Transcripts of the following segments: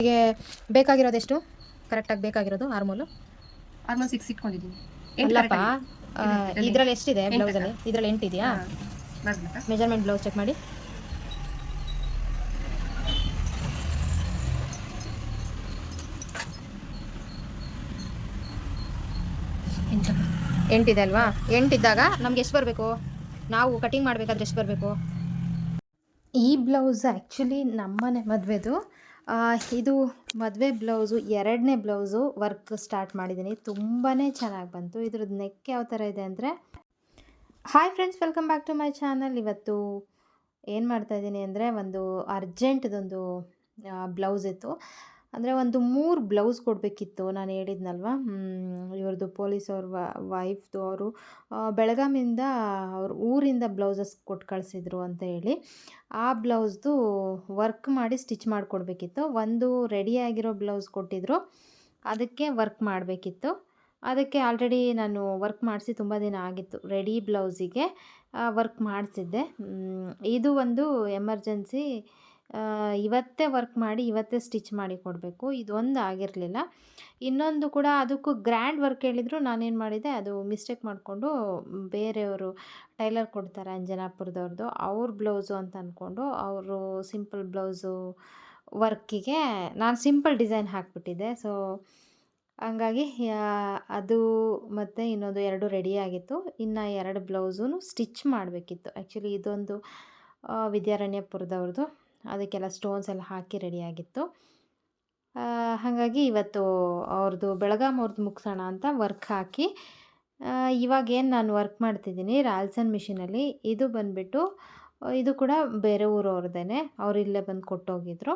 ನಿಮಗೆ ಬೇಕಾಗಿರೋದು ಎಷ್ಟು? ಕರೆಕ್ಟಾಗಿ ಬೇಕಾಗಿರೋದು ಆರ್ಮೋಲು ಆಲ್ಮೋಸ್ಟ್ ಸಿಕ್ಸ್ ಇಟ್ಕೊಂಡಿದ್ದೀನಿ ಇಲ್ಲಪ್ಪ ಇದ್ರಲ್ಲಿ ಇದೆ. ಇದರಲ್ಲಿ ಎಷ್ಟಿದೆ ಬ್ಲೌಸಲ್ಲಿ ಇದರಲ್ಲಿ ಎಂಟು ಇದೆಯಾ? ಬರ್ಬೇಕಾ ಮೆಜರ್ಮೆಂಟ್ ಬ್ಲೌಸ್ ಚೆಕ್ ಮಾಡಿ. ಎಂಟಿದೆ ಅಲ್ವಾ? ಎಂಟಿದ್ದಾಗ ನಮ್ಗೆ ಎಷ್ಟು ಬರಬೇಕು? ನಾವು ಕಟಿಂಗ್ ಮಾಡಬೇಕಾದ್ರೆ ಎಷ್ಟು ಬರಬೇಕು? ಈ ಬ್ಲೌಸ್ ಆ್ಯಕ್ಚುಲಿ ನಮ್ಮನೆ ಮದುವೆದು ಇದು ಮದುವೆ ಬ್ಲೌಸು, ಎರಡನೇ ಬ್ಲೌಸು ವರ್ಕ್ ಸ್ಟಾರ್ಟ್ ಮಾಡಿದ್ದೀನಿ. ತುಂಬಾ ಚೆನ್ನಾಗಿ ಬಂತು. ಇದ್ರದ್ದು ನೆಕ್ ಯಾವ ಥರ ಇದೆ ಅಂದರೆ hi friends welcome back to my channel ಇವತ್ತು ಏನು ಮಾಡ್ತಾಯಿದ್ದೀನಿ ಅಂದರೆ, ಒಂದು ಅರ್ಜೆಂಟ್ದೊಂದು ಬ್ಲೌಸ್ ಇತ್ತು. ಅಂದರೆ ಒಂದು ಮೂರು ಬ್ಲೌಸ್ ಕೊಡಬೇಕಿತ್ತು ನಾನು ಹೇಳಿದ್ನಲ್ವ? ಇವ್ರದ್ದು ಪೊಲೀಸ್ ಅವ್ರ ವೈಫ್ದು ಅವರು ಬೆಳಗಾಮಿಂದ ಅವ್ರ ಊರಿಂದ ಬ್ಲೌಸಸ್ ಕೊಟ್ಟು ಕಳಿಸಿದ್ರು ಅಂತ ಹೇಳಿ. ಆ ಬ್ಲೌಸ್ದು ವರ್ಕ್ ಮಾಡಿ ಸ್ಟಿಚ್ ಮಾಡಿಕೊಡ್ಬೇಕಿತ್ತು. ಒಂದು ರೆಡಿಯಾಗಿರೋ ಬ್ಲೌಸ್ ಕೊಟ್ಟಿದ್ರು. ಅದಕ್ಕೆ ವರ್ಕ್ ಮಾಡಬೇಕಿತ್ತು. ಅದಕ್ಕೆ ಆಲ್ರೆಡಿ ನಾನು ವರ್ಕ್ ಮಾಡಿಸಿ ತುಂಬ ದಿನ ಆಗಿತ್ತು. ರೆಡಿ ಬ್ಲೌಸಿಗೆ ವರ್ಕ್ ಮಾಡಿಸಿದ್ದೆ. ಇದು ಒಂದು ಎಮರ್ಜೆನ್ಸಿ ಇವತ್ತೇ ವರ್ಕ್ ಮಾಡಿ, ಇವತ್ತೇ ಸ್ಟಿಚ್ ಮಾಡಿ ಕೊಡಬೇಕು. ಇದೊಂದು ಆಗಿರಲಿಲ್ಲ. ಇನ್ನೊಂದು ಕೂಡ ಅದಕ್ಕೂ ಗ್ರ್ಯಾಂಡ್ ವರ್ಕ್ ಹೇಳಿದ್ರು. ನಾನೇನು ಮಾಡಿದೆ, ಅದು ಮಿಸ್ಟೇಕ್ ಮಾಡಿಕೊಂಡು ಬೇರೆಯವರು ಟೈಲರ್ ಕೊಡ್ತಾರೆ ಅಂಜನಾಪುರದವ್ರದ್ದು ಅವ್ರ ಬ್ಲೌಸು ಅಂತ ಅಂದ್ಕೊಂಡು ಅವರು ಸಿಂಪಲ್ ಬ್ಲೌಸು ವರ್ಕಿಗೆ ನಾನು ಸಿಂಪಲ್ ಡಿಸೈನ್ ಹಾಕಿಬಿಟ್ಟಿದ್ದೆ. ಸೊ, ಹಂಗಾಗಿ ಅದು ಮತ್ತು ಇನ್ನೊಂದು ಎರಡು ರೆಡಿ ಆಗಿತ್ತು. ಇನ್ನು ಎರಡು ಬ್ಲೌಸೂ ಸ್ಟಿಚ್ ಮಾಡಬೇಕಿತ್ತು. ಆ್ಯಕ್ಚುಲಿ ಇದೊಂದು ವಿದ್ಯಾರಣ್ಯಪುರದವ್ರದ್ದು ಅದಕ್ಕೆಲ್ಲ ಸ್ಟೋನ್ಸ್ ಎಲ್ಲ ಹಾಕಿ ರೆಡಿಯಾಗಿತ್ತು ಹಾಗಾಗಿ ಇವತ್ತು ಅವ್ರದ್ದು ಬೆಳಗಾಮ್ ಅವ್ರದ್ದು ಮುಗಿಸೋಣ ಅಂತ ವರ್ಕ್ ಹಾಕಿ ಇವಾಗೇನು ನಾನು ವರ್ಕ್ ಮಾಡ್ತಿದ್ದೀನಿ ರಾಲ್ಸನ್ ಮಿಷಿನಲ್ಲಿ. ಇದು ಬಂದುಬಿಟ್ಟು, ಇದು ಕೂಡ ಬೇರೆ ಊರವ್ರದ್ದೇ ಅವ್ರು ಇಲ್ಲೇ ಬಂದು ಕೊಟ್ಟೋಗಿದ್ರು.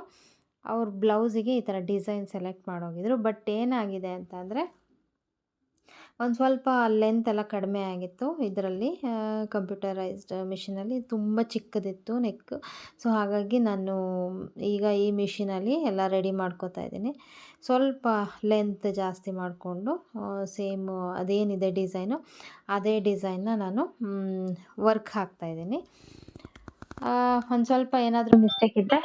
ಅವ್ರ ಬ್ಲೌಸಿಗೆ ಈ ಥರ ಡಿಸೈನ್ ಸೆಲೆಕ್ಟ್ ಮಾಡೋಗಿದ್ರು. ಬಟ್ ಏನಾಗಿದೆ ಅಂತಂದರೆ ಒಂದು ಸ್ವಲ್ಪ ಲೆಂತ್ ಎಲ್ಲ ಕಡಿಮೆ ಆಗಿತ್ತು ಇದರಲ್ಲಿ ಕಂಪ್ಯೂಟರೈಸ್ಡ್ ಮಿಷಿನಲ್ಲಿ ತುಂಬ ಚಿಕ್ಕದಿತ್ತು ನೆಕ್ ಸೊ ಹಾಗಾಗಿ ನಾನು ಈಗ ಈ ಮಿಷಿನಲ್ಲಿ ಎಲ್ಲ ರೆಡಿ ಮಾಡ್ಕೋತಾ ಇದ್ದೀನಿ. ಸ್ವಲ್ಪ ಲೆಂತ್ ಜಾಸ್ತಿ ಮಾಡಿಕೊಂಡು ಸೇಮ್ ಅದೇನಿದೆ ಡಿಸೈನು ಅದೇ ಡಿಸೈನ್ನ ನಾನು ವರ್ಕ್ ಹಾಕ್ತಾಯಿದ್ದೀನಿ ಒಂದು ಸ್ವಲ್ಪ ಏನಾದರೂ ಮಿಸ್ಟೇಕ್ ಇದ್ದರೆ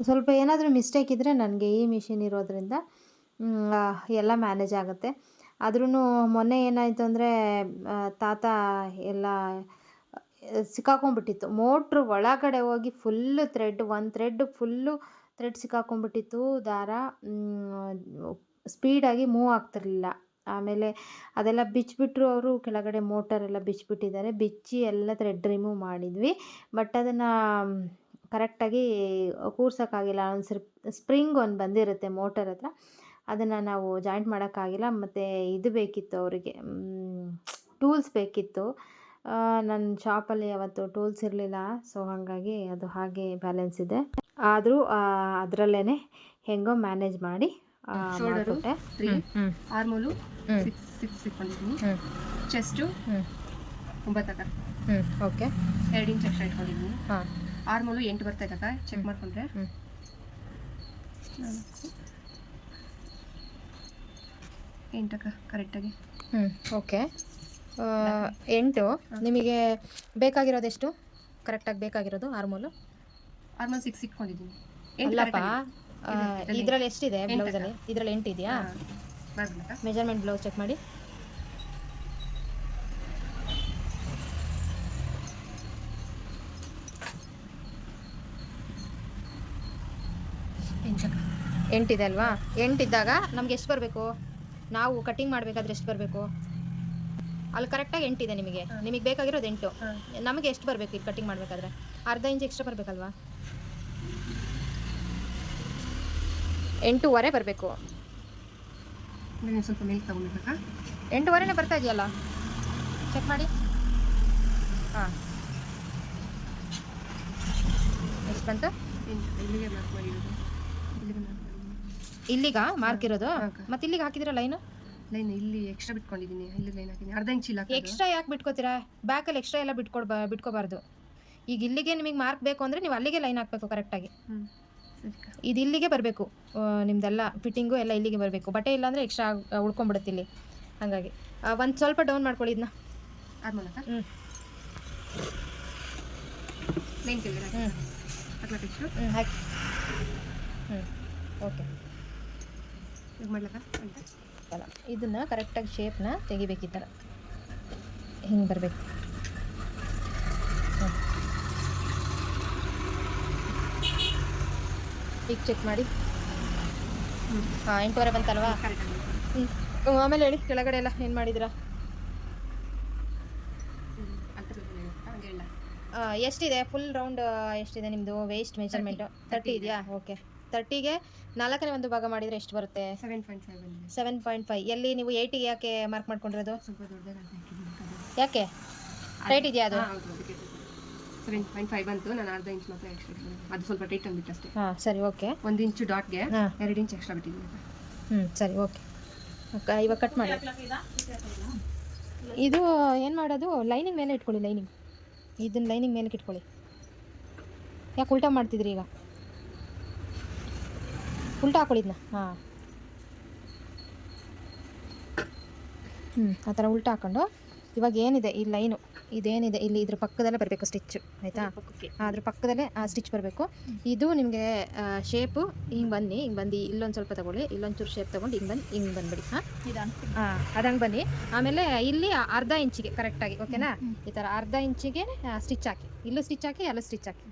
ಸ್ವಲ್ಪ ಏನಾದರೂ ಮಿಸ್ಟೇಕ್ ಇದ್ದರೆ ನನಗೆ ಈ ಮಿಷಿನ್ ಇರೋದ್ರಿಂದ ಎಲ್ಲ ಮ್ಯಾನೇಜ್ ಆಗುತ್ತೆ. ಆದ್ರೂ ಮೊನ್ನೆ ಏನಾಯಿತು ಅಂದರೆ ತಾತ ಎಲ್ಲ ಸಿಕ್ಕಾಕೊಂಡ್ಬಿಟ್ಟಿತ್ತು. ಮೋಟ್ರ್ ಒಳಗಡೆ ಹೋಗಿ ಫುಲ್ಲು ಥ್ರೆಡ್ ಒಂದು ಥ್ರೆಡ್ ಫುಲ್ಲು ಥ್ರೆಡ್ ಸಿಕ್ಕಾಕೊಂಡ್ಬಿಟ್ಟಿತ್ತು. ದಾರ ಸ್ಪೀಡಾಗಿ ಮೂವ್ ಆಗ್ತಿರಲಿಲ್ಲ. ಆಮೇಲೆ ಅದೆಲ್ಲ ಬಿಚ್ಚಿಬಿಟ್ರು ಅವರು. ಕೆಳಗಡೆ ಮೋಟರೆಲ್ಲ ಬಿಚ್ಚಿಬಿಟ್ಟಿದ್ದಾರೆ. ಬಿಚ್ಚಿ ಎಲ್ಲ ಥ್ರೆಡ್ ರಿಮೂವ್ ಮಾಡಿದ್ವಿ. ಬಟ್ ಅದನ್ನು ಕರೆಕ್ಟಾಗಿ ಕೂರ್ಸೋಕ್ಕಾಗಿಲ್ಲ. ಒಂದು ಸ್ಪ್ರಿಂಗ್ ಒಂದು ಬಂದಿರುತ್ತೆ ಮೋಟರ್ ಹತ್ರ. ಅದನ್ನು ನಾವು ಜಾಯಿಂಟ್ ಮಾಡೋಕ್ಕಾಗಿಲ್ಲ ಮತ್ತು ಇದು ಬೇಕಿತ್ತು ಅವರಿಗೆ ಟೂಲ್ಸ್ ಬೇಕಿತ್ತು. ನನ್ನ ಶಾಪಲ್ಲಿ ಅವತ್ತು ಟೂಲ್ಸ್ ಇರಲಿಲ್ಲ ಸೊ ಹಾಗಾಗಿ ಅದು ಹಾಗೆ ಬ್ಯಾಲೆನ್ಸ್ ಇದೆ. ಆದರೂ ಅದರಲ್ಲೇ ಹೆಂಗೋ ಮ್ಯಾನೇಜ್ ಮಾಡಿ ಮಾಡ್ಬಿಟ್ಟೆ. ಆರ್ಮೋಲು. ಸಿಕ್ಸ್ ಸಿಕ್ಸ್ ಇಟ್ಕೊಂಡಿದ್ದೀನಿ. ಚೆಸ್ಟು ಒಂಬತ್ತಕ್ಕ ಓಕೆ ಎರಡು ಇಂಚ್ ಎಕ್ಸ್ಟ್ರಾ ಇಟ್ಕೊಂಡಿದ್ದೀನಿ. ಹಾಂ. ಆರ್ಮೋಲು ಎಂಟು ಬರ್ತಾ ಇದ್ದಾಗ ಚೆಕ್ ಮಾಡಿಕೊಂಡ್ರೆ. ಎಂಟಕ್ಕ ಕರೆಕ್ಟಾಗಿ ಹ್ಞೂ ಓಕೆ ಎಂಟು. ನಿಮಗೆ ಬೇಕಾಗಿರೋದು ಎಷ್ಟು? ಕರೆಕ್ಟಾಗಿ ಬೇಕಾಗಿರೋದು ಆರ್ಮೋಲು? ಆರ್ಮೋಲ್ ಸಿಕ್ಸ್ ಇಟ್ಕೊಂಡಿದ್ದೀನಿ. ಅಲ್ಲಪ್ಪ ಇದೆ, ಇದೆ. ಇದರಲ್ಲಿ ಎಷ್ಟಿದೆ ಬ್ಲೌಸಲ್ಲಿ ಇದರಲ್ಲಿ ಎಂಟು ಇದೆಯಾ ಮೆಜರ್ಮೆಂಟ್ ಬ್ಲೌಸ್ ಚೆಕ್ ಮಾಡಿ. ಎಂಟಿದೆ ಅಲ್ವಾ? ಎಂಟಿದ್ದಾಗ ನಮ್ಗೆ ಎಷ್ಟು ಬರಬೇಕು? ನಾವು ಕಟಿಂಗ್ ಮಾಡಬೇಕಾದ್ರೆ ಎಷ್ಟು ಬರಬೇಕು? ಅಲ್ಲಿ ಕರೆಕ್ಟಾಗಿ ಎಂಟಿದೆ ನಿಮಗೆ. ನಿಮಗೆ ಬೇಕಾಗಿರೋದು ಎಂಟು. ನಮಗೆ ಎಷ್ಟು ಬರಬೇಕು ಇದು ಕಟಿಂಗ್ ಮಾಡಬೇಕಾದ್ರೆ? ಅರ್ಧ ಇಂಚ್ ಎಕ್ಸ್ಟ್ರಾ ಬರಬೇಕಲ್ವಾ? ಎಂಟೂವರೆ ಬರಬೇಕು. ಸ್ವಲ್ಪ ಎಂಟೂವರೆನೇ ಬರ್ತಾ ಇದೆಯಲ್ಲ? ಚೆಕ್ ಮಾಡಿ. ಹಾಂ. ಎಷ್ಟು ಬಂತು? ಇಲ್ಲಿಗೆ ಮಾರ್ಕ್ ಮಾಡಿರೋದು. ಇಲ್ಲಿಗ ಮಾರ್ಕ್ ಇರೋದು? ಮತ್ತೆ ಇಲ್ಲಿಗೆ ಹಾಕಿದಿರ ಲೈನ್ ಲೈನ್ ಇಲ್ಲಿ ಎಕ್ಸ್ಟ್ರಾ ಬಿಟ್ಕೊಂಡಿದ್ದೀನಿ ಇಲ್ಲಿ ಲೈನ್ ಹಾಕಿದ್ದೀನಿ ಅರ್ಧ ಇಂಚ್ ಇಲ್ಲ ಎಕ್ಸ್ಟ್ರಾ ಯಾಕೆ ಬಿಟ್ಕೋತೀರಾ? ಬ್ಯಾಕಲ್ಲಿ ಎಕ್ಸ್ಟ್ರಾ ಎಲ್ಲ ಬಿಟ್ಕೊಡ್ಬ ಬಿಟ್ಕೋಬಾರ್ದು. ಈಗ ಇಲ್ಲಿಗೆ ನಿಮಗೆ ಮಾರ್ಕ್ ಬೇಕು ಅಂದರೆ ನೀವು ಅಲ್ಲಿಗೆ ಲೈನ್ ಹಾಕಬೇಕು ಕರೆಕ್ಟಾಗಿ. ಇದು ಇಲ್ಲಿಗೆ ಬರಬೇಕು. ನಿಮ್ದೆಲ್ಲ ಫಿಟ್ಟಿಂಗು ಎಲ್ಲ ಇಲ್ಲಿಗೆ ಬರಬೇಕು. ಬಟ್ಟೆ ಇಲ್ಲಾಂದರೆ ಎಕ್ಸ್ಟ್ರಾ ಉಳ್ಕೊಂಬಿಡುತ್ತೆ ಇಲ್ಲಿ. ಹಾಗಾಗಿ. ಒಂದು ಸ್ವಲ್ಪ ಡೌನ್ ಮಾಡ್ಕೊಳ್ಳಿ ಇದನ್ನ ಹ್ಞೂ ಹ್ಞೂ ಹಾಕಿ. ಹ್ಞೂ ಓಕೆ ಮಾಡ್ಲಕ್ಕ? ಅಲ್ಲ ಇದನ್ನು ಕರೆಕ್ಟಾಗಿ ಶೇಪ್ನ ತೆಗಿಬೇಕು ಈ ಥರ ಹಿಂಗೆ ಬರಬೇಕು. ಈಗ ಚೆಕ್ ಮಾಡಿ. ಹಾಂ ಎಂಟೂವರೆ ಬಂತಲ್ವಾ? ಹ್ಞೂ ಆಮೇಲೆ ಹೇಳಿ ಕೆಳಗಡೆ ಎಲ್ಲ ಏನು ಆ, ಎಷ್ಟಿದೆ? ಫುಲ್ ರೌಂಡ್ ಎಷ್ಟಿದೆ ನಿಮ್ಮದು ವೇಸ್ಟ್ ಮೆಜರ್ಮೆಂಟು ತರ್ಟಿ ಇದೆಯಾ? ಓಕೆ ತರ್ಟಿಗೆ ನಾಲ್ಕನೇ ಒಂದು ಭಾಗ ಮಾಡಿದರೆ ಎಷ್ಟು ಬರುತ್ತೆ? ಸೆವೆನ್ ಪಾಯಿಂಟ್ ಫೈವ್ ಬಂದಿದೆ ಸೆವೆನ್ ಪಾಯಿಂಟ್ ಫೈವ್ ಎಲ್ಲಿ ನೀವು ಏಯ್ಟಿಗೆ ಯಾಕೆ ಮಾರ್ಕ್ ಮಾಡ್ಕೊಂಡಿರೋದು? ಸ್ವಲ್ಪ ದೊಡ್ಡದಾಗಿ ಯಾಕೆ? ರೈಟ್ ಇದೆಯಾ ಅದು? ಸೆವೆನ್ ಪಾಯಿಂಟ್ ಫೈವ್ ಬಂತು ನಾನು ಅರ್ಧ ಇಂಚ್ ಮಾತ್ರ ಎಕ್ಸ್ಟ್ರಾ ಅದು ಸ್ವಲ್ಪ ಟೈಟ್ ಅಂದ್ಬಿಟ್ಟು ಅಷ್ಟೇ. ಹಾಂ ಸರಿ ಓಕೆ ಒಂದು ಇಂಚು ಡಾಟ್ಗೆ ಹಾಂ. ಎರಡು ಇಂಚ್ ಎಕ್ಸ್ಟ್ರಾ ಬಿಟ್ಟಿದ್ದೀನಿ ಹ್ಞೂ ಸರಿ ಓಕೆ ಓಕೆ ಇವಾಗ ಕಟ್ ಮಾಡಿ. ಇದು ಏನು ಮಾಡೋದು? ಲೈನಿಂಗ್ ಮೇಲೆ ಇಟ್ಕೊಳ್ಳಿ ಲೈನಿಂಗ್ ಇದನ್ನ ಲೈನಿಂಗ್ ಮೇಲೆ ಇಟ್ಕೊಳ್ಳಿ ಯಾಕೆ ಉಲ್ಟಾ ಮಾಡ್ತಿದ್ರಿ ಈಗ? ಉಲ್ಟಾ ಹಾಕೊಳ್ಳಿದ್ನ? ಹಾಂ. ಹ್ಞೂ ಆ ಥರ ಉಲ್ಟಾ ಹಾಕೊಂಡು ಇವಾಗ ಏನಿದೆ ಈ ಲೈನು ಇದೇನಿದೆ ಇಲ್ಲಿ ಇದ್ರ ಪಕ್ಕದಲ್ಲೇ ಬರಬೇಕು ಸ್ಟಿಚ್ಚು ಆಯಿತಾ? ಅದ್ರ ಪಕ್ಕದಲ್ಲೇ ಆ ಸ್ಟಿಚ್ ಬರಬೇಕು. ಇದು ನಿಮಗೆ ಶೇಪು ಹಿಂಗೆ ಬನ್ನಿ ಹಿಂಗೆ ಬಂದು ಇಲ್ಲೊಂದು ಸ್ವಲ್ಪ ತಗೊಳ್ಳಿ ಇಲ್ಲೊಂಚೂರು ಶೇಪ್ ತೊಗೊಂಡು ಹಿಂಗೆ ಬಂದು ಹಿಂಗೆ ಬಂದ್ಬಿಡಿ ಹಾಂ? ಹಾಂ ಅದಂಗೆ ಬನ್ನಿ. ಆಮೇಲೆ ಇಲ್ಲಿ ಅರ್ಧ ಇಂಚಿಗೆ ಕರೆಕ್ಟಾಗಿ ಓಕೆನಾ? ಈ ಥರ ಅರ್ಧ ಇಂಚಿಗೆ ಸ್ಟಿಚ್ ಹಾಕಿ. ಇಲ್ಲೂ ಸ್ಟಿಚ್ ಹಾಕಿ ಅಲ್ಲೂ ಸ್ಟಿಚ್ ಹಾಕಿ.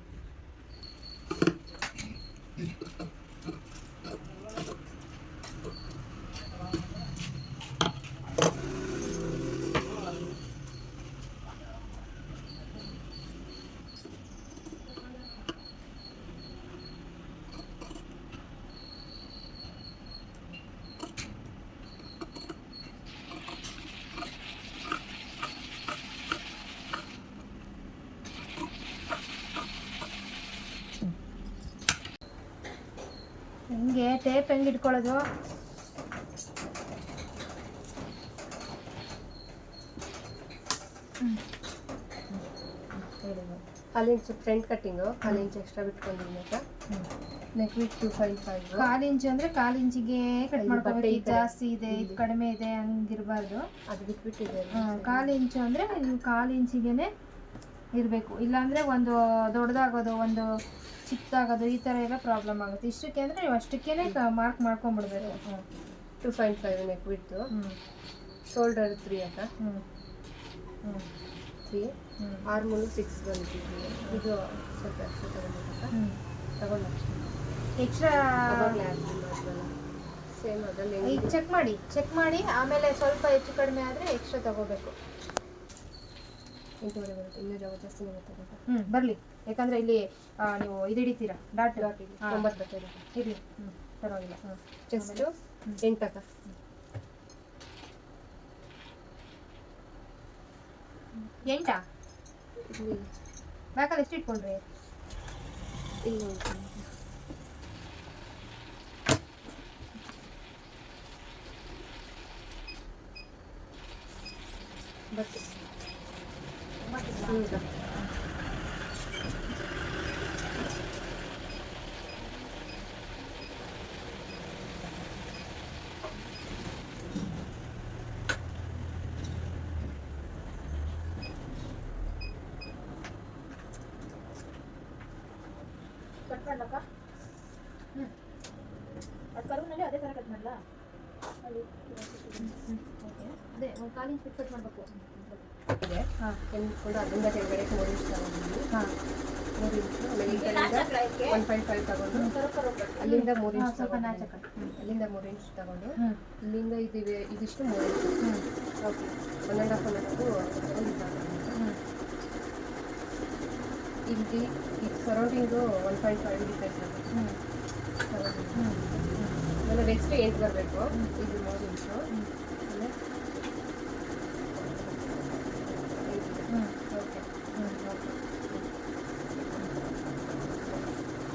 ಹಿಂಗೆ ಟೇಪ್ ಹೆಂಗೆ ಇಟ್ಕೊಳ್ಳೋದು? ಅಲ್ಲಿ ಇಂಚ್ ಫ್ರಂಟ್ ಕಟ್ಟಿಂಗು ಅಲ್ಲಿ ಇಂಚ್ ಎಕ್ಸ್ಟ್ರಾ ಬಿಟ್ಕೊಂಡಿದ್ದೀನಿ ಅಂತ neck width two five five ಕಾಲು ಇಂಚು ಅಂದರೆ ಕಾಲು ಇಂಚಿಗೆ ಕಟ್ ಮಾಡ್ಕೋಬೇಕು. ಇದು ಜಾಸ್ತಿ ಇದೆ ಇದು ಕಡಿಮೆ ಇದೆ ಹಂಗಿರಬಾರ್ದು. ಅದು ಬಿಟ್ಬಿಟ್ಟಿದೆ ಕಾಲು ಇಂಚು ಅಂದರೆ ನೀವು ಕಾಲು ಇಂಚಿಗೆ ಇರಬೇಕು. ಇಲ್ಲಾಂದರೆ ಒಂದು ದೊಡ್ಡದಾಗೋದು ಒಂದು ಚಿಕ್ಕದಾಗೋದು ಈ ಥರ ಎಲ್ಲ ಪ್ರಾಬ್ಲಮ್ ಆಗುತ್ತೆ. ಇಷ್ಟಕ್ಕೆ ಅಂದರೆ ನೀವು ಅಷ್ಟಕ್ಕೇ ಮಾರ್ಕ್ ಮಾಡ್ಕೊಂಬಿಡ್ಬೇಕು ಹ್ಞೂ ಟು ಪಾಯಿಂಟ್ ಫೈವ್ ನೆಕ್ ಬಿಟ್ಟು ಹ್ಞೂ ಶೋಲ್ಡರ್ ತ್ರೀ ಅಂತ ಹ್ಞೂ ಹ್ಞೂ ತ್ರೀ ಹ್ಞೂ ಆರ್ಮೂಲು ಸಿಕ್ಸ್ ಬಂದಿದ್ದೀವಿ ಇದು ಸ್ವಲ್ಪ ಎಕ್ಸ್ಟ್ರಾ ಹ್ಞೂ ತಗೊಂಡು ಎಕ್ಸ್ಟ್ರಾ ಸೇಮ್ ಅದರಲ್ಲಿ ಈಗ ಚೆಕ್ ಮಾಡಿ ಚೆಕ್ ಮಾಡಿ. ಆಮೇಲೆ ಸ್ವಲ್ಪ ಹೆಚ್ಚು ಕಡಿಮೆ ಆದರೆ ಎಕ್ಸ್ಟ್ರಾ ತಗೋಬೇಕು. ಎಂಟೂವರೆ ಬರುತ್ತೆ ಇನ್ನೂ ಜಾಗ ಜಾಸ್ತಿನೇ ಹ್ಞೂ ಬರಲಿ. ಯಾಕಂದರೆ ಇಲ್ಲಿ ಆ, ನೀವು ಇದು ಹಿಡಿತೀರಾ? ಡಾಟ್ ಹಾ. ತೊಂಬತ್ತು ಬರ್ತದೆ ಇರಲಿ. ಹ್ಞೂ ಪರವಾಗಿಲ್ಲ. ಹ್ಞೂ ಚೆಸ್ಟು ಎಂಟಕ್ಕ ಎಂಟಾ ಇಲ್ಲಿ ಬ್ಯಾಕಲ್ಲಿ ಎಷ್ಟು ಇಟ್ಕೊಂಡ್ರಿ? ಇಲ್ಲಿ ಉಂಟು. ಬಟ್ಟೆ ಹ್ಞೂ ಕಟ್ ಮಾಡ್ಲಕ್ಕ ಹ್ಞೂ ಅದು ಕರುವಿನಲ್ಲಿ ಅದೇ ಥರ ಕಟ್ ಮಾಡಲಾ ಓಕೆ ಅದೇ ಒಂದು ಕಾಲು ಇಂಚ್ ಬಿಟ್ಟು ಕಟ್ ಮಾಡಬೇಕು ಇದೆ ಹಾಂ ಎಣ್ಕೊಂಡು ಅದರಿಂದ ಕೆಳಗಡೆ ಮೂರು ಇಂಚ್ ತಗೊಂಡಿದ್ದೀನಿ ಹಾಂ. ಮೂರು ಇಂಚು ಆಮೇಲೆ ಈ ಕಡೆಯಿಂದ ಒನ್ ಪಾಯಿಂಟ್ ಫೈವ್ ತಗೊಂಡು ಅಲ್ಲಿಂದ ಮೂರು ಇಂಚ್ ತಗೊಂಡು. ಅಲ್ಲಿಂದ ಮೂರು ಇಂಚ್ ತಗೊಂಡು ಇಲ್ಲಿಂದ ಇದಿವೆ ಇದಿಷ್ಟು ಮೂರು ಇಂಚ್ ಹ್ಞೂ ಓಕೆ ಒನ್ ಆ್ಯಂಡ್ ಹಾಫ್ ಹ್ಞೂ ಇಲ್ಲಿ ಇದು surrounding one point five decide ಆಗುತ್ತೆ ಹ್ಞೂ ಸರೌಂಡಿಂಗ್ ಹ್ಞೂ ಆಮೇಲೆ ವೆಸ್ಟ್ ಎಂಟು ಬರಬೇಕು. ಇದು ಮೂರು ಇಂಚು ಆಮೇಲೆ ಹ್ಞೂ ಓಕೆ ಹ್ಞೂ ಓಕೆ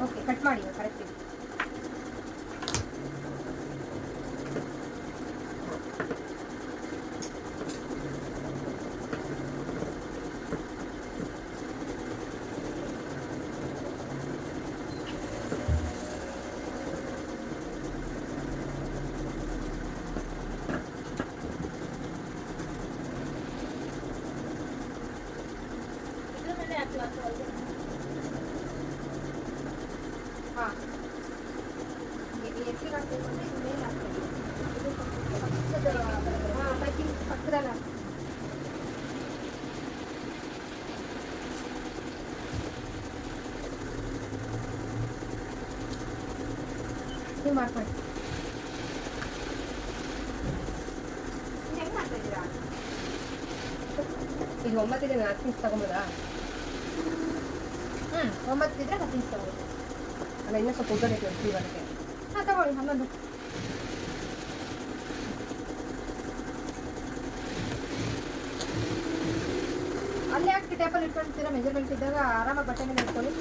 ಓಕೆ ಕಟ್ ಮಾಡಿ ಕರೆಕ್ಟ್ ಇದೆ ಹಾಂ ನೀವು ಮಾಡ್ಕೊಳ್ಳಿ ಹೆಂಗೆ ಮಾಡ್ತಾ ಇದ್ದೀರಾ ಈಗ ಒಂಬತ್ತಿದೆ ಹತ್ತು ನಿಮಿಷ ತಗೊಂಬೋದಾ ಹ್ಞೂ ಒಂಬತ್ತಿದ್ರೆ ಹತ್ತು ನಿಮಿಷ ತಗೊಳ್ಳಿ ಅಲ್ಲ ಇನ್ನೂ ಸ್ವಲ್ಪ ಉದ್ದ ಬೇಕು ಫ್ರೀ ಬರೋಕ್ಕೆ ಹಾಂ ತಗೊಳ್ಳಿ ಹನ್ನೊಂದು ಅಲ್ಲೇ ಹಾಕಿ ಟೇಪಲ್ಲಿ ಇಟ್ಕೊಂಡಿರ್ತೀರ ಮೆಜರ್ಮೆಂಟ್ ಇದ್ದಾಗ ಆರಾಮಾಗಿ ಬಟ್ಟೆ ಮೇಲೆ ಇಟ್ಕೊಳ್ಳಿ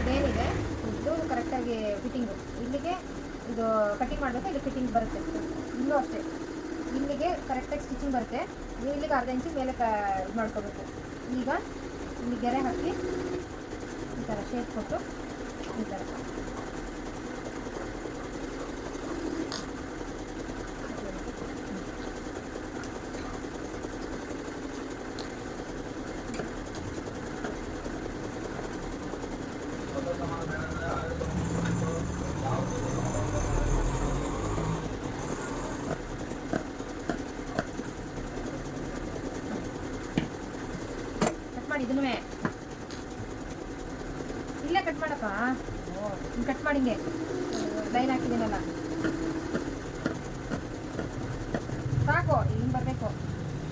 ಇದೇನಿದೆ ಇದು ಕರೆಕ್ಟಾಗಿ ಫಿಟ್ಟಿಂಗು ಇಲ್ಲಿಗೆ ಇದು ಕಟಿಂಗ್ ಮಾಡಬೇಕು? ಇಲ್ಲಿ ಫಿಟ್ಟಿಂಗ್ ಬರುತ್ತೆ. ಇಲ್ಲೂ ಅಷ್ಟೇ. ಇಲ್ಲಿಗೆ ಕರೆಕ್ಟಾಗಿ ಸ್ಟಿಚಿಂಗ್ ಬರುತ್ತೆ. ನೀವು ಇಲ್ಲಿಗೆ ಅರ್ಧ ಇಂಚು ಮೇಲೆ ಕ ಇದು ಮಾಡ್ಕೋಬೇಕು. ಈಗ ಇಲ್ಲಿ ಗೆರೆ ಹಾಕಿ ಈ ಥರ ಶೇಪ್ ಕೊಟ್ಟು ಈ ಥರ ಕಟ್ ಮಾಡಿ ಇದನ್ನೂ ಇಲ್ಲೇ ಕಟ್ ಮಾಡಪ್ಪ ಹಿಂಗೆ ಕಟ್ ಮಾಡಿ ಹಿಂಗೆ ಲೈನ್ ಹಾಕಿದ್ದೀನಲ್ಲ ಸಾಕು ಹಿಂಗೆ ಬರಬೇಕು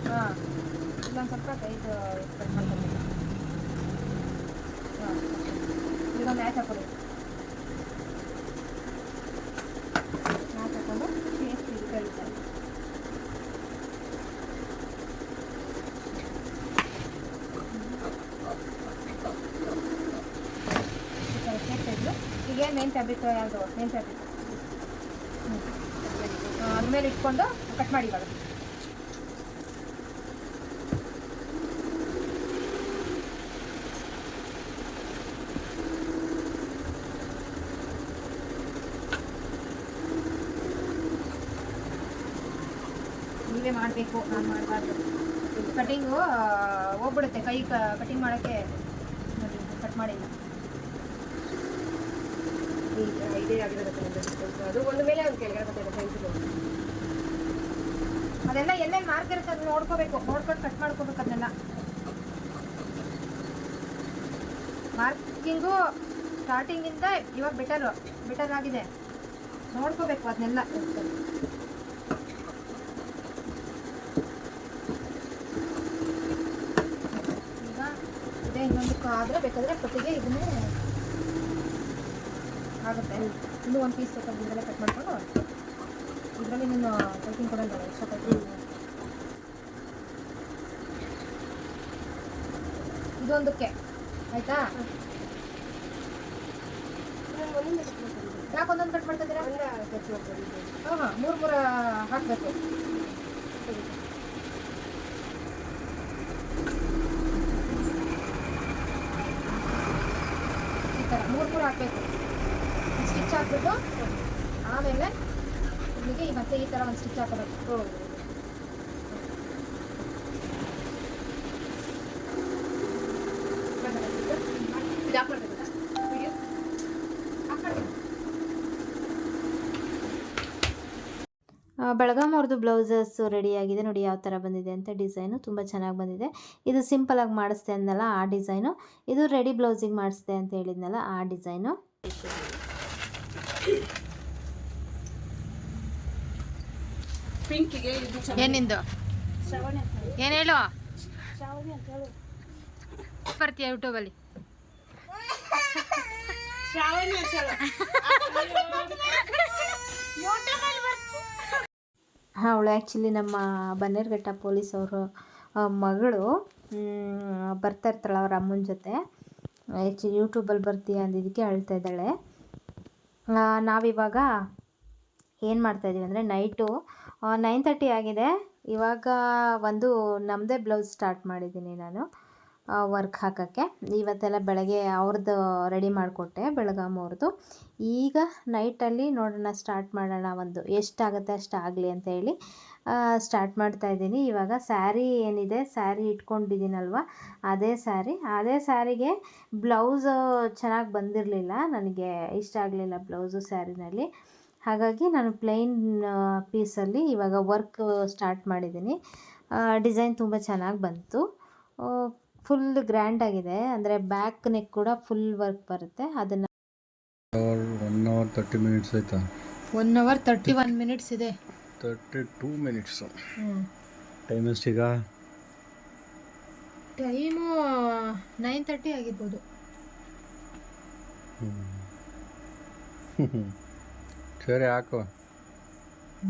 ಹಾಂ ಇಲ್ಲೊಂದು ಸ್ವಲ್ಪ ಇದು ಕಟ್ ಮಾಡ್ಕೊಬೇಕು ಹಾಂ ಇದೊಂದು ಮ್ಯಾಚ್ ಹಾಕೊಳ್ಳಿ ಮ್ಯಾಚ್ ಹಾಕೊಂಡು ಪೇಸ್ಟ್ ಇದು ಕಳಿತಾರೆ ಈ ಥರ ಶೇಪ್ ತೆಗೆದು ಫ್ಯಾಬ್ರಿಕ್ ಯಾವುದು? ಮೇನ್ ಫ್ಯಾಬ್ರಿಕ್ ಅದ್ಮೇಲೆ ಇಟ್ಕೊಂಡು ಕಟ್ ಮಾಡಿ ಇವಾಗ. ನೀವೇ ಮಾಡಬೇಕು, ನಾನು ಮಾಡಬಾರ್ದು. ಕಟಿಂಗು ಹೋಗ್ಬಿಡುತ್ತೆ. ಕೈ ಕಟಿಂಗ್ ಮಾಡೋಕ್ಕೆ ಕಟ್ ಮಾಡಿಲ್ಲ. ಅದು ಒಂದು ಮೇಲೆ ಒಂದು ಕೆಳಗಡೆ ಬರ್ತದೆ ಅದೆಲ್ಲ ಎಲ್ಲೆಲ್ಲಿ ಮಾರ್ಕ್ ಇರುತ್ತೆ ಅದನ್ನ ನೋಡ್ಕೋಬೇಕು. ನೋಡ್ಕೊಂಡು ಕಟ್ ಮಾಡ್ಕೋಬೇಕು ಅದನ್ನೆಲ್ಲ. ಮಾರ್ಕಿಂಗು ಸ್ಟಾರ್ಟಿಂಗಿಂದ ಇವಾಗ ಬೆಟರ್ ಬೆಟರ್ ಆಗಿದೆ. ನೋಡ್ಕೋಬೇಕು ಅದನ್ನೆಲ್ಲ. ಈಗ ಇದೇ ಇನ್ನೊಂದಕ್ಕೂ ಆದರೆ ಬೇಕಾದರೆ ಕೊಟ್ಟಿಗೆ ಇದನ್ನೇ ಆಗುತ್ತೆ. ಇನ್ನೂ ಒಂದು ಪೀಸ್ ಇದರಲ್ಲೇ ಕಟ್ ಮಾಡಿಕೊಂಡು ಇದರಲ್ಲಿ ನೀನು ಪೈಪಿಂಗ್ ಕೊಡಲ್ಲ ಎಕ್ಸ್ಟ್ರಾ ಪೈಪಿಂಗ್ ಇದೊಂದಕ್ಕೆ. ಆಯಿತಾ? ಯಾಕೆ ಒಂದೊಂದು ಕಟ್ ಮಾಡ್ತಿದ್ದೀರಾ ಹಾಂ ಹಾಂ ಮೂರು ಮೂರು ಹಾಕಬೇಕು ಈ ಥರ ಮೂರು ಮೂರು ಹಾಕಬೇಕು ಸ್ಟಿಚ್ ಹಾಕ್ಬಿಟ್ಟು ಆಮೇಲೆ ನಿಮಗೆ ಈ ಮತ್ತೆ ಈ ಥರ ಒಂದು ಸ್ಟಿಚ್ ಹಾಕೋಬೇಕು ಬೆಳಗಾಂ ಅವ್ರದ್ದು ಬ್ಲೌಸಸ್ ರೆಡಿಯಾಗಿದೆ ನೋಡಿ ಯಾವ ಥರ ಬಂದಿದೆ ಅಂತ ಡಿಸೈನು ತುಂಬ ಚೆನ್ನಾಗಿ ಬಂದಿದೆ. ಇದು ಸಿಂಪಲಾಗಿ ಮಾಡಿಸ್ದೆ ಅಂದಲ್ಲ ಆ ಡಿಸೈನು ಇದು ರೆಡಿ ಬ್ಲೌಸಿಗೆ ಮಾಡಿಸ್ದೆ ಅಂತ ಹೇಳಿದ್ನಲ್ಲ ಆ ಡಿಸೈನು ಪಿಂಕಿಗೆ ಇದು ಏನಿಂದು ಏನು ಹೇಳು. ಬರ್ತೀಯ ಯೂಟ್ಯೂಬಲ್ಲಿ ಹಾಂ ಅವಳು ಆ್ಯಕ್ಚುಲಿ ನಮ್ಮ ಬನ್ನೇರ್ಘಟ್ಟ ಪೊಲೀಸ್ ಅವರು ಮಗಳು ಬರ್ತಾ ಇರ್ತಾಳೆ ಅವ್ರ ಅಮ್ಮನ ಜೊತೆ. ಆ್ಯಕ್ಚುಲಿ ಯೂಟ್ಯೂಬಲ್ಲಿ ಬರ್ತೀಯ ಅಂದಿದ್ದಕ್ಕೆ ಅಳ್ತಾ ಇದ್ದಾಳೆ. ನಾವಿವಾಗ ಏನು ಮಾಡ್ತಾಯಿದ್ದೀವಿ ಅಂದರೆ ನೈಟು ನೈನ್ ತರ್ಟಿ ಆಗಿದೆ. ಇವಾಗ ಒಂದು ನಮ್ಮದೇ ಬ್ಲೌಸ್ ಸ್ಟಾರ್ಟ್ ಮಾಡಿದ್ದೀನಿ ನಾನು. ವರ್ಕ್ ಹಾಕೋಕ್ಕೆ. ಇವತ್ತೆಲ್ಲ ಬೆಳಗ್ಗೆ ಅವ್ರದ್ದು ರೆಡಿ ಮಾಡಿಕೊಟ್ಟೆ ಬೆಳಗಾಮ್ ಅವ್ರದ್ದು ಈಗ ನೈಟಲ್ಲಿ ನೋಡೋಣ ಸ್ಟಾರ್ಟ್ ಮಾಡೋಣ ಒಂದು. ಎಷ್ಟಾಗುತ್ತೆ ಅಷ್ಟು ಆಗಲಿ ಅಂತ ಹೇಳಿ ಸ್ಟಾರ್ಟ್ ಮಾಡ್ತಾ ಇದ್ದೀನಿ. ಇವಾಗ ಸ್ಯಾರಿ ಏನಿದೆ ಸ್ಯಾರಿ ಇಟ್ಕೊಂಡಿದ್ದೀನಲ್ವ? ಅದೇ ಸ್ಯಾರಿ ಅದೇ ಸ್ಯಾರಿಗೆ ಬ್ಲೌಸು ಚೆನ್ನಾಗಿ ಬಂದಿರಲಿಲ್ಲ. ನನಗೆ ಇಷ್ಟ ಆಗಲಿಲ್ಲ ಬ್ಲೌಸು ಸ್ಯಾರಿನಲ್ಲಿ ಹಾಗಾಗಿ ನಾನು ಪ್ಲೈನ್ ಪೀಸಲ್ಲಿ ಇವಾಗ ವರ್ಕ್ ಸ್ಟಾರ್ಟ್ ಮಾಡಿದ್ದೀನಿ. ಡಿಸೈನ್ ತುಂಬ ಚೆನ್ನಾಗಿ ಬಂತು. ಫುಲ್ ಗ್ರ್ಯಾಂಡ್ ಆಗಿದೆ. ಅಂದರೆ ಬ್ಯಾಕ್ ನೆಕ್ ಕೂಡ ಫುಲ್ ವರ್ಕ್ ಬರುತ್ತೆ. ಅದನ್ನ ಒನ್ ಅವರ್ ತರ್ಟಿ ಮಿನಿಟ್ಸ್ ಆಯ್ತಾ? One hour thirty one minutes ಇದೆ. ತರ್ಟಿ ಟೂ ಮಿನಿಟ್ಸು ಹ್ಞೂ ಟೈಮ್ ಎಷ್ಟೀಗ ಟೈಮು ನೈನ್ ತರ್ಟಿ ಆಗಿರ್ಬೋದು. ಸರಿ ಹಾಕು.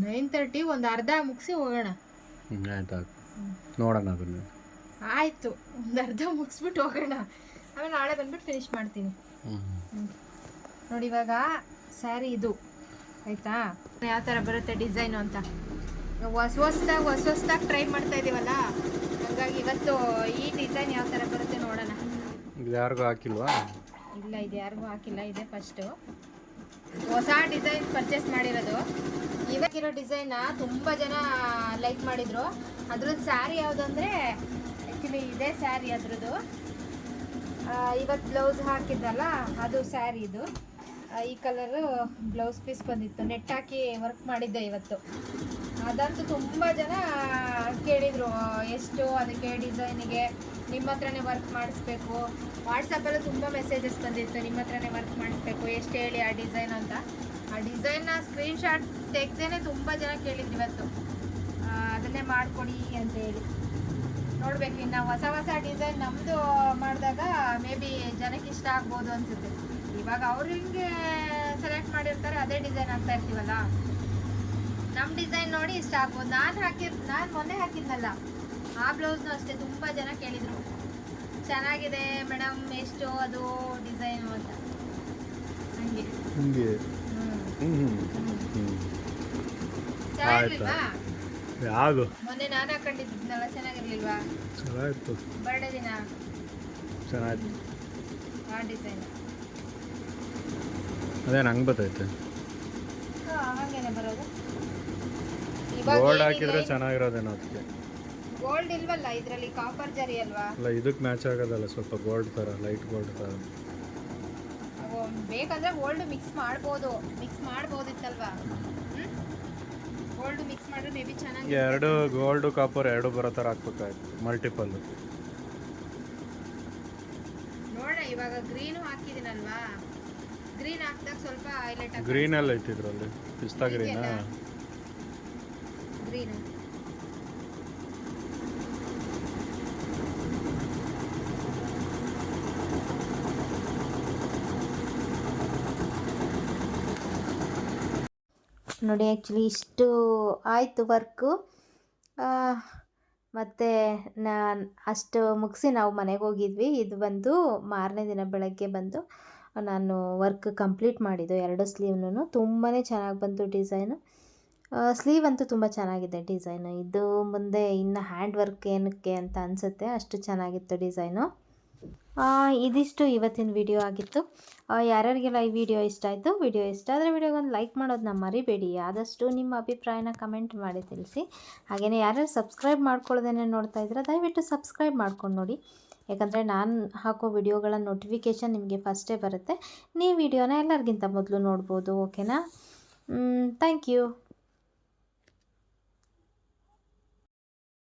ನೈನ್ ತರ್ಟಿ ಒಂದು ಅರ್ಧ ಮುಗಿಸಿ ಹೋಗೋಣ. ಆಯ್ತು ಹಾಕು ನೋಡೋಣ ಅದನ್ನು. ಆಯಿತು ಒಂದು ಅರ್ಧ ಮುಗಿಸ್ಬಿಟ್ಟು ಹೋಗೋಣ. ಆಮೇಲೆ ನಾಳೆ ಬಂದ್ಬಿಟ್ಟು ಫಿನಿಶ್ ಮಾಡ್ತೀನಿ. ನೋಡಿ ಇವಾಗ ಸ್ಯಾರಿ ಇದು. ಆಯಿತಾ? ಯಾವ ಥರ ಬರುತ್ತೆ ಡಿಸೈನು ಅಂತ. ಹೊಸ ಹೊಸ್ದಾಗಿ ಹೊಸ ಹೊಸ್ದಾಗಿ ಟ್ರೈ ಮಾಡ್ತಾ ಇದ್ದೀವಲ್ಲ ಹಾಗಾಗಿ ಇವತ್ತು ಈ ಡಿಸೈನ್ ಯಾವ ಥರ ಬರುತ್ತೆ ನೋಡೋಣ. ಇದು ಯಾರಿಗೂ ಹಾಕಿಲ್ವಾ? ಇಲ್ಲ ಇದು ಯಾರಿಗೂ ಹಾಕಿಲ್ಲ ಇದೆ ಫಸ್ಟು ಹೊಸ ಡಿಸೈನ್ ಪರ್ಚೇಸ್ ಮಾಡಿರೋದು. ಇವಾಗಿರೋ ಡಿಸೈನ ತುಂಬ ಜನ ಲೈಕ್ ಮಾಡಿದರು. ಅದ್ರದ್ದು ಸ್ಯಾರಿ ಯಾವುದಂದ್ರೆ ಆ್ಯಕ್ಚುಲಿ ಇದೇ ಸ್ಯಾರಿ ಅದ್ರದ್ದು. ಇವತ್ತು ಬ್ಲೌಸ್ ಹಾಕಿದ್ದಲ್ಲ ಅದು ಸ್ಯಾರಿ ಇದು. ಈ ಕಲರು ಬ್ಲೌಸ್ ಪೀಸ್ ಬಂದಿತ್ತು. ನೆಟ್ ಹಾಕಿ ವರ್ಕ್ ಮಾಡಿದ್ದೆ ಇವತ್ತು. ಅದಂತೂ ತುಂಬ ಜನ ಕೇಳಿದರು ಎಷ್ಟು ಅದಕ್ಕೆ ಡಿಸೈನಿಗೆ ನಿಮ್ಮ ಹತ್ರನೇ ವರ್ಕ್ ಮಾಡಿಸ್ಬೇಕು. ವಾಟ್ಸಪ್ಪಲ್ಲೂ ತುಂಬ ಮೆಸೇಜಸ್ ಬಂದಿತ್ತು, ನಿಮ್ಮ ಹತ್ರನೇ ವರ್ಕ್ ಮಾಡಿಸ್ಬೇಕು, ಎಷ್ಟು ಹೇಳಿ ಆ ಡಿಸೈನ್ ಅಂತ. ಆ ಡಿಸೈನ್ನ ಸ್ಕ್ರೀನ್ಶಾಟ್ ತೆಗ್ದೇ ತುಂಬ ಜನ ಕೇಳಿದ್ರು ಇವತ್ತು. ಅದನ್ನೇ ಮಾಡಿಕೊಡಿ ಅಂತ ಹೇಳಿ ನೋಡ್ಬೇಕು ಇನ್ನು ಹೊಸ ಹೊಸ ಡಿಸೈನ್ ನಮ್ಮದು ಮಾಡಿದಾಗ ಮೇ ಬಿ ಜನಕ್ಕೆ ಇಷ್ಟ ಆಗ್ಬೋದು ಅನ್ಸುತ್ತೆ. ಇವಾಗ ಅವ್ರು ಹಿಂಗೆ ಸೆಲೆಕ್ಟ್ ಮಾಡಿರ್ತಾರೆ ಅದೇ ಡಿಸೈನ್ ಹಾಕ್ತಾ ಇರ್ತೀವಲ್ಲ? ನಮ್ಮ ಡಿಸೈನ್ ನೋಡಿ ಇಷ್ಟ ಆಗ್ಬೋದು. ನಾನು ಹಾಕಿದ್ ನಾನು ಮೊನ್ನೆ ಹಾಕಿದ್ನಲ್ಲ ಆ ಬ್ಲೌಸ್ನು ಅಷ್ಟೇ ತುಂಬ ಜನ ಕೇಳಿದರು. ಚೆನ್ನಾಗಿದೆ ಮೇಡಮ್ ಎಷ್ಟು ಅದು ಡಿಸೈನು ಅಂತ. ಹಂಗೆ. ಹ್ಞೂ ಚೆನ್ನಾಗಿರ್ಲಿಲ್ವಾ ಯಾವುದು ಮೊನ್ನೆ ನಾನು ಹಾಕೊಂಡಿದ್ನಲ್ಲ ಚೆನ್ನಾಗಿರ್ಲಿಲ್ವಾ? ಚೆನ್ನಾಗಿತ್ತು. ಬರ್ಡೇ ದಿನ? ಚೆನ್ನಾಗಿತ್ತು. ಆ ಡಿಸೈನ್ ಅದೇ ನಂಗೆ ಬರ್ತೈತೆ ಹಾಗೇನೆ ಬರೋದು. ಗೋಲ್ಡ್ ಹಾಕಿದ್ರೆ ಚೆನ್ನಾಗಿರೋದೇನೋ ಅದಕ್ಕೆ. ಗೋಲ್ಡ್ ಇಲ್ವಲ್ಲ ಇದರಲ್ಲಿ ಕಾಪರ್ ಜರಿ ಅಲ್ವಾ? ಅಲ್ಲ ಇದಕ್ಕೆ ಮ್ಯಾಚ್ ಆಗೋದಲ್ಲ ಸ್ವಲ್ಪ ಗೋಲ್ಡ್ ಥರ ಲೈಟ್ ಗೋಲ್ಡ್ ಥರ ಬೇಕಂದ್ರೆ ಗೋಲ್ಡ್ ಮಿಕ್ಸ್ ಮಾಡ್ಬೋದು. ಮಿಕ್ಸ್ ಮಾಡ್ಬೋದಿತ್ತಲ್ವಾ ಗೋಲ್ಡ್ ಮಿಕ್ಸ್ ಮಾಡಿದ್ರೆ ಮೇ ಬಿ ಚೆನ್ನಾಗಿ ಎರಡು ಗೋಲ್ಡು ಕಾಪರ್ ಎರಡು ಬರೋ ಥರ ಹಾಕ್ಬೇಕಾಯ್ತು ಮಲ್ಟಿಪಲ್ ನೋಡ ಇವಾಗ ಗ್ರೀನು ಹಾಕಿದ್ದೀನಲ್ವಾ? ಗ್ರೀನ್ ಹಾಕಿದಾಗ ಸ್ವಲ್ಪ ಹೈಲೈಟ್ ಗ್ರೀನಲ್ಲಿ ಐತಿ ಇದರಲ್ಲಿ ಪಿಸ್ತಾ ಗ್ರೀನಾ ಗ್ರೀನ್ ನೋಡಿ ಆ್ಯಕ್ಚುಲಿ ಇಷ್ಟು ಆಯಿತು ವರ್ಕು ಮತ್ತು ನಾನು ಅಷ್ಟು ಮುಗಿಸಿ ನಾವು ಮನೆಗೆ ಹೋಗಿದ್ವಿ. ಇದು ಬಂದು ಮಾರನೇ ದಿನ ಬೆಳಗ್ಗೆ ಬಂದು ನಾನು ವರ್ಕ್ ಕಂಪ್ಲೀಟ್ ಮಾಡಿದ್ದು, ಎರಡು ಸ್ಲೀವ್ನೂ ತುಂಬಾ ಚೆನ್ನಾಗಿ ಬಂತು ಡಿಸೈನು ಸ್ಲೀವ್ ಅಂತೂ ತುಂಬ ಚೆನ್ನಾಗಿದೆ ಡಿಸೈನು ಇದು ಮುಂದೆ ಇನ್ನು ಹ್ಯಾಂಡ್ ವರ್ಕ್ ಏನಕ್ಕೆ ಅಂತ ಅನಿಸುತ್ತೆ. ಅಷ್ಟು ಚೆನ್ನಾಗಿತ್ತು ಡಿಸೈನು ಇದಿಷ್ಟು ಇವತ್ತಿನ ವಿಡಿಯೋ ಆಗಿತ್ತು. ಯಾರ್ಯಾರಿಗೆಲ್ಲ ಈ ವಿಡಿಯೋ ಇಷ್ಟ ಆಯಿತು ವಿಡಿಯೋ ಇಷ್ಟ ಆದರೆ ವಿಡಿಯೋಗೊಂದು ಲೈಕ್ ಮಾಡೋದನ್ನ ಮರಿಬೇಡಿ. ಆದಷ್ಟು ನಿಮ್ಮ ಅಭಿಪ್ರಾಯನ ಕಮೆಂಟ್ ಮಾಡಿ ತಿಳಿಸಿ. ಹಾಗೆಯೇ ಯಾರ್ಯಾರು ಸಬ್ಸ್ಕ್ರೈಬ್ ಮಾಡ್ಕೊಳ್ಳೋದೇನೆ ನೋಡ್ತಾ ಇದ್ರೆ ದಯವಿಟ್ಟು ಸಬ್ಸ್ಕ್ರೈಬ್ ಮಾಡ್ಕೊಂಡು ನೋಡಿ. ಯಾಕಂದರೆ ನಾನು ಹಾಕೋ ವಿಡಿಯೋಗಳ ನೋಟಿಫಿಕೇಷನ್ ನಿಮಗೆ ಫಸ್ಟೇ ಬರುತ್ತೆ. ನೀವು ವಿಡಿಯೋನ ಎಲ್ಲರಿಗಿಂತ ಮೊದಲು ನೋಡ್ಬೋದು ಓಕೆನಾ ಥ್ಯಾಂಕ್ ಯು